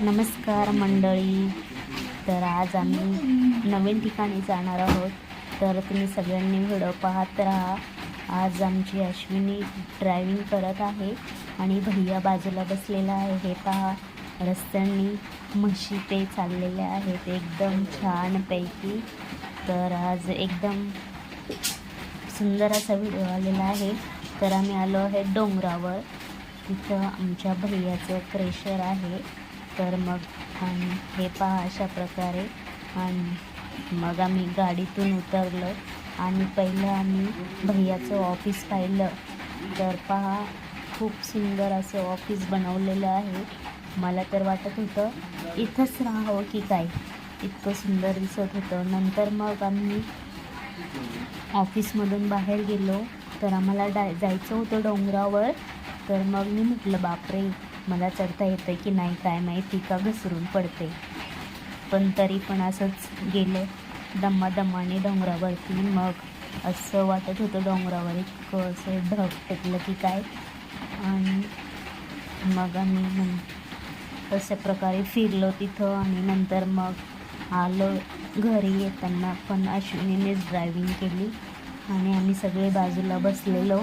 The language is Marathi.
नमस्कार मंडळी. तर आज आम्ही नवीन ठिकाणी जाणार आहोत. तर तुम्ही सगळ्यांनी व्हिडिओ पाहत राहा. आज आमची अश्विनी ड्रायव्हिंग करत आहे आणि भैया बाजूला बसलेला आहे. हे पहा रस्त्यांनी म्हशी ते चाललेले आहेत. एकदम छानपैकी. तर आज एकदम सुंदर असा व्हिडिओ आलेला आहे. तर आम्ही आलो आहे डोंगरावर. तिथं आमच्या भैयाचं क्रेशर आहे. तर मग आणि हे पहा अशा प्रकारे. आणि मग आम्ही गाडीतून उतरलो. आणि पहिलं आम्ही भैयाचं ऑफिस पाहिलं. तर पहा खूप सुंदर असं ऑफिस बनवलेलं आहे. मला तर वाटत होतं इथंच राहावं की काय? इतकं सुंदर दिसत होतं. नंतर मग आम्ही ऑफिसमधून बाहेर गेलो. तर आम्हाला डाय जायचं होतं डोंगरावर. तर मग मी म्हटलं बापरे मला चढता येतं की नाही काय माहिती का घसरून पडते. पण तरी पण असंच गेलं दम्मादम्माने डोंगरावरती मग असं वाटत होतं डोंगरावर इतकं असं ढग टेकलं की काय. आणि मग आम्ही नं- अशा प्रकारे फिरलो तिथं आणि नंतर मग आलो घरी येताना पण अश्विनीनेच ड्रायव्हिंग केली. आणि आम्ही सगळे बाजूला बसलेलो.